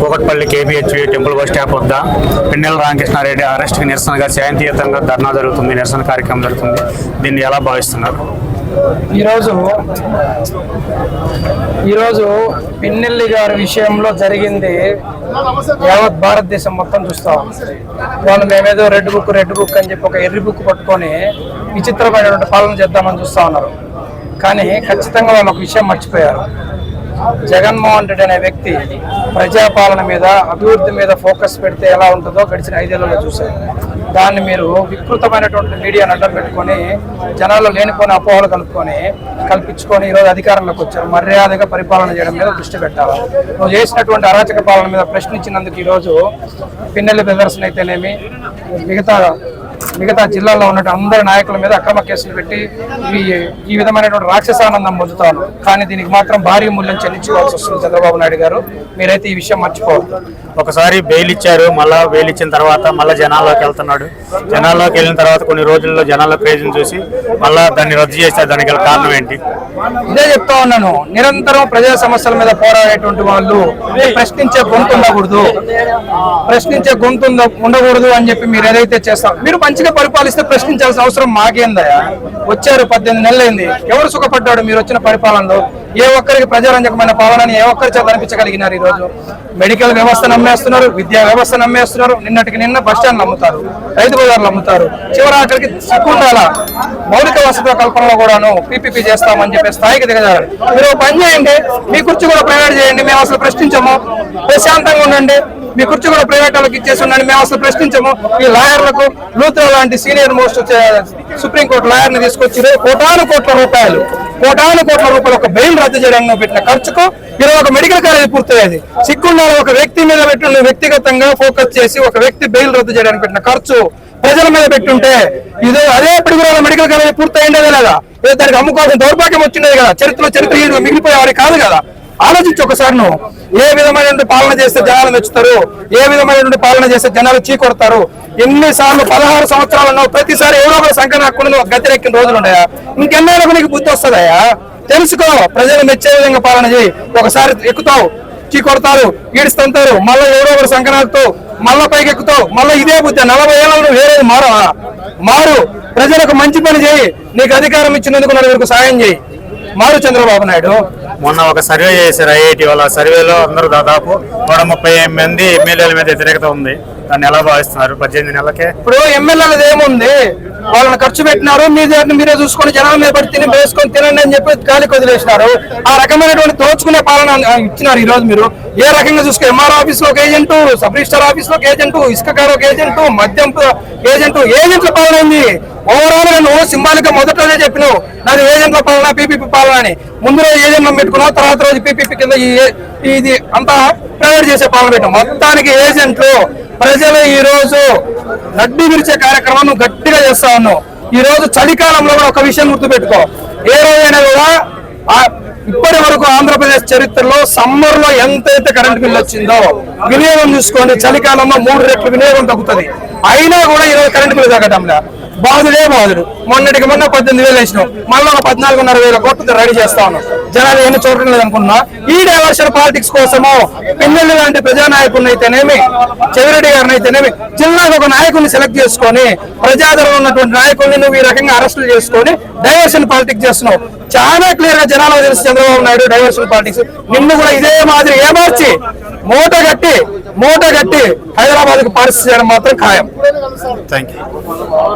Kukatpally KPHB temple bus stop వద్ద పిన్నెల రామకృష్ణారెడ్డి అరెస్ట్కి నిరసనగా శాంతియుతంగా ధర్నా జరుగుతుంది నిరసన కార్యక్రమం జరుగుతుంది. దీన్ని ఎలా భావిస్తున్నారు? ఈరోజు ఈరోజు పిన్నెల్లి గారి విషయంలో జరిగింది యావత్ భారతదేశం మొత్తం చూస్తాం. వాళ్ళు మేమేదో రెడ్ బుక్ రెడ్ బుక్ అని చెప్పి ఒక ఎర్రి బుక్ పట్టుకొని విచిత్రమైనటువంటి పాలన చేద్దామని చూస్తూ ఉన్నారు. కానీ ఖచ్చితంగా వాళ్ళు ఒక విషయం మర్చిపోయారు. జగన్మోహన్ రెడ్డి అనే వ్యక్తి ప్రజాపాలన మీద అభివృద్ధి మీద ఫోకస్ పెడితే ఎలా ఉంటుందో గడిచిన ఐదేళ్ళలో చూశారు. దాన్ని మీరు వికృతమైనటువంటి మీడియాను అడ్డం పెట్టుకొని జనాల్లో లేనిపోని అపోహలు కలుపుకొని కల్పించుకొని ఈరోజు అధికారంలోకి వచ్చారు. మర్యాదగా పరిపాలన చేయడం మీద దృష్టి పెట్టాలి? నువ్వు చేసినటువంటి అరాచక పాలన మీద ప్రశ్నించినందుకు ఈరోజు పిన్నెల్లి ప్రదర్శన అయితేనేమి మిగతా మిగతా జిల్లాల్లో ఉన్నట్టు అందరి నాయకుల మీద అక్రమ కేసులు పెట్టి ఈ విధమైనటువంటి రాక్షసానందం పొందుతాను కానీ దీనికి మాత్రం భారీ మూల్యం చెల్లించుకోవాల్సి వస్తుంది చంద్రబాబు నాయుడు గారు. మీరైతే ఈ విషయం మర్చిపోవద్దు. ఒకసారి బెయిల్ ఇచ్చారు మళ్ళా బెయిల్ ఇచ్చిన తర్వాత మళ్ళీ జనాల్లోకి వెళ్తున్నాడు. జనాల్లోకి వెళ్ళిన తర్వాత కొన్ని రోజుల్లో జనాల్లో క్రేజ్ని చూసి మళ్ళా దాన్ని రద్దు చేస్తారు దానికి గల కారణం ఏంటి? ఇదే చెప్తా ఉన్నాను. నిరంతరం ప్రజా సమస్యల మీద పోరాడేటువంటి వాళ్ళు ప్రశ్నించే గొంతు ఉండకూడదు. ప్రశ్నించే గొంతు ఉండకూడదు అని చెప్పి మీరు ఏదైతే చేస్తాం మీరు మంచిగా పరిపాలిస్తే ప్రశ్నించాల్సిన అవసరం మాకేందయా వచ్చారు పద్దెనిమిది నెలలైంది. ఎవరు సుఖపడ్డాడు మీరు వచ్చిన పరిపాలనలో? ఏ ఒక్కరికి ప్రజారంజకమైన పాలనని ఏ ఒక్కరి చేత అనిపించగలిగినారు ఈ రోజు మెడికల్ వ్యవస్థ నమ్మేస్తున్నారు విద్యా వ్యవస్థ నమ్మేస్తున్నారు నిన్నటికి నిన్న బస్ అమ్ముతారు రైతు బజార్లు అమ్ముతారు. చివరి ఆఖరికి సిక్కుండాల మౌలిక వసతుల కల్పనలో కూడాను పీపీపీ చేస్తామని చెప్పే స్థాయికి దిగజారు మీరు పని చేయండి మీ కుర్చీ కూడా ప్రైవేట్ చేయండి మేము అసలు ప్రశ్నించము. ప్రశాంతంగా ఉండండి మీ కుర్చీ కూడా ప్రైవేట్ వాళ్ళకి ఇచ్చేసి ఉండండి మేము అసలు ప్రశ్నించము. ఈ లాయర్లకు లూత్రా లాంటి సీనియర్ మోస్ట్ సుప్రీంకోర్టు లాయర్ని తీసుకొచ్చి కోటాను కోట్ల రూపాయలు కోటాను కోట్ల రూపాయలు ఒక బెయిల్ రద్దు చేయడానికి పెట్టిన ఖర్చుకు ఈరోజు ఒక మెడికల్ కాలేజ్ పూర్తయ్యేది. సిగ్గుండాలి ఒక వ్యక్తి మీద పెట్టిన వ్యక్తిగతంగా ఫోకస్ చేసి ఒక వ్యక్తి బెయిల్ రద్దు చేయడానికి పెట్టిన ఖర్చు ప్రజల మీద పెట్టుంటే ఇది అదే పిడుగురాల మెడికల్ కాలేజ్ పూర్తయిండేదే లేదా? దానికి అమ్ముకోవాల్సిన దౌర్భాగ్యం వచ్చిండేది కదా. చరిత్రలో చరిత్ర హీరుగా మిగిలిపోయేవాడి కాదు కదా. ఆలోచించి ఒకసారి నువ్వు. ఏ విధమైనటువంటి పాలన చేస్తే జనాలు మెచ్చుతారు? ఏ విధమైనటువంటి పాలన చేస్తే జనాలు చీకొడతారు ఎన్నిసార్లు పదహారు సంవత్సరాలు ఉన్నావు. ప్రతిసారి ఎవరో ఒక సంఖ్య నాకుండా నువ్వు గద్దెరెక్కిన రోజులు ఉన్నాయా? ఇంకెన్నైనా నీకు బుద్ధి వస్తుందయా తెలుసుకో. ప్రజలు మెచ్చే విధంగా పాలన చేయి. ఒకసారి ఎక్కుతావు. చీ కొడతారు. ఈడుస్తుంటారు. మళ్ళీ ఎవరో ఒకరు సంకనాలతో మళ్ళీ పైకి ఎక్కుతావు మళ్ళీ ఇదే బుద్ధి. నలభై ఏళ్ళు నువ్వు వేరేది మారవా? మారు. ప్రజలకు మంచి పని చేయి. నీకు అధికారం ఇచ్చినందుకు నలుగురికి సాయం చేయి. మారు చంద్రబాబు నాయుడు. మొన్న ఒక సర్వే చేశారు ఐఐటి వాళ్ళ సర్వేలో అందరూ దాదాపు నూట ముప్పై మంది ఎమ్మెల్యేల మీద వ్యతిరేకత ఉంది. దాన్ని ఎలా భావిస్తున్నారు? పద్దెనిమిది నెలలకే? ఇప్పుడు ఎమ్మెల్యేలది ఏముంది? వాళ్ళని ఖర్చు పెట్టినారు మీ దగ్గర మీరే చూసుకొని జనాల మీద పడి తిని వేసుకొని తినండి అని చెప్పి గాలికి వదిలేసినారు ఆ రకమైనటువంటి దోచుకునే పాలన ఇచ్చినారు ఈ రోజు మీరు. ఏ రకంగా చూసుకో ఎంఆర్ ఆఫీస్లో ఒక ఏజెంట్ సబ్ రిజిస్టర్ ఆఫీస్లో ఒక ఏజెంట్ ఇసుక కారు ఒక ఏజెంట్ మద్యం ఏజెంట్ ఏజెంట్ల పాలన ఉంది. ఓవరాల్గా నువ్వు సింబాలిక్గా మొదటి చెప్పినావు. నాది ఏజెంట్ల పాలన పీపీపీ పాలన అని. ముందు రోజు ఏజెంట్లను పెట్టుకున్నావు తర్వాత రోజు పీపీపీ కింద ఇది అంతా ప్రైవేట్ చేసే పాలన పెట్టాం మొత్తానికి ఏజెంట్లు ప్రజలు ఈ రోజు గడ్డి విరిచే కార్యక్రమం నువ్వు గట్టిగా చేస్తా ఉన్నావు. ఈ రోజు చలికాలంలో కూడా ఒక విషయం గుర్తుపెట్టుకో. ఏ రోజైనా కూడా ఇప్పటి వరకు ఆంధ్రప్రదేశ్ చరిత్రలో సమ్మర్లో ఎంతైతే కరెంట్ బిల్ వచ్చిందో వినియోగం చూసుకోండి చలికాలంలో మూడు రెట్లు వినియోగం తగ్గుతుంది. అయినా కూడా ఈ రోజు కరెంట్ బిల్ తగ్గడంలా బాధుడే బాధుడు. మొన్నటికి మొన్న పద్దెనిమిది వేలు వేసినాం. మళ్ళీ ఒక పద్నాలుగున్నర వేల కోట్లతో రెడీ చేస్తా ఉన్నాం. జనాలు ఏమి చూడటం లేదనుకున్నా ఈ డైవర్షన్ పాలిటిక్స్ కోసము పిల్లలు లాంటి ప్రజానాయకుడిని అయితేనేమి చెవిరెడ్డి గారిని అయితేనేమి జిల్లాకు ఒక నాయకుడిని సెలెక్ట్ చేసుకొని ప్రజాదరణ ఉన్నటువంటి నాయకుడిని నువ్వు ఈ రకంగా అరెస్టులు చేసుకొని డైవర్షన్ పాలిటిక్స్ చేస్తున్నావు. చాలా క్లియర్గా జనాలకు తెలుసు చంద్రబాబు నాయుడు డైవర్షన్ పాలిటిక్స్ నిన్ను కూడా ఇదే మాదిరి ఏమార్చి మూట గట్టి మూట గట్టి హైదరాబాద్కు పరిస్థితి చేయడం మాత్రం ఖాయం. Thank you